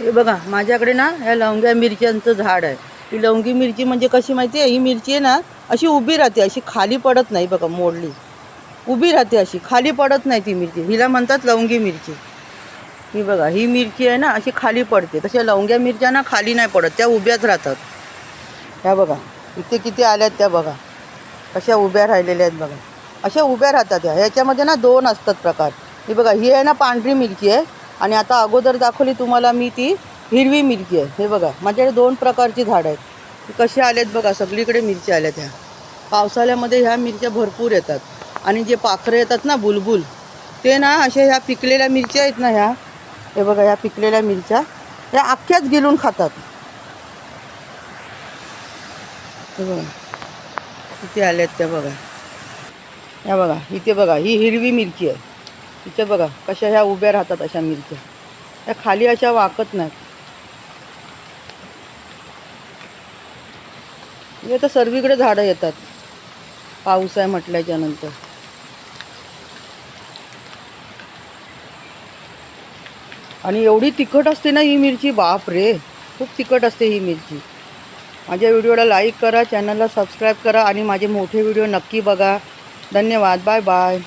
हे बघा माझ्याकडे ना ह्या लवंग्या मिरच्यांचं झाड आहे. ही लवंगी मिरची म्हणजे कशी माहिती आहे? ही मिरची आहे ना अशी उभी राहते अशी खाली पडत नाही बघा मोडली. उभी राहते अशी खाली पडत नाही ती मिरची. हिला म्हणतात लवंगी मिरची. ही बघा ही मिरची आहे ना अशी खाली पडते. तशा लवंग्या मिरच्या ना खाली नाही पडत त्या उभ्याच राहतात. ह्या बघा इथे किती आल्यात त्या बघा. अशा उभ्या राहिलेल्या आहेत बघा. अशा उभ्या राहतात ह्या ह्याच्यामध्ये ना दोन असतात प्रकार. ही बघा ही आहे ना पांढरी मिरची आहे. आणि आता अगोदर दाखवली तुम्हाला मी ती हिरवी मिरची आहे. हे बघा माझ्याकडे दोन प्रकारची झाडं आहेत. कशी आल्यात बघा सगळीकडे मिरच्या आल्यात ह्या. पावसाळ्यामध्ये ह्या मिरच्या भरपूर येतात. आणि जे पाखरं येतात ना बुलबुल ते ना अशा ह्या पिकलेल्या मिरच्या आहेत ना ह्या. हे बघा ह्या पिकलेल्या मिरच्या. ह्या अख्ख्याच गिलून खातात. हे बघा किती आल्यात त्या बघा. ह्या बघा इथे बघा ही हिरवी मिरची आहे. इथे बघा कशा ह्या उभ्या राहतात अशा मिरच्या. त्या खाली अशा वाकत नाहीत. हे आता सर्वीकडे झाडं येतात. पाऊस आहे म्हटल्याच्या नंतर. आणि एवढी तिखट असते ना ही मिरची बाप रे खूप तिखट असते ही मिरची. माझ्या व्हिडिओला लाईक करा चॅनलला सबस्क्राईब करा आणि माझे मोठे व्हिडिओ नक्की बघा. धन्यवाद बाय बाय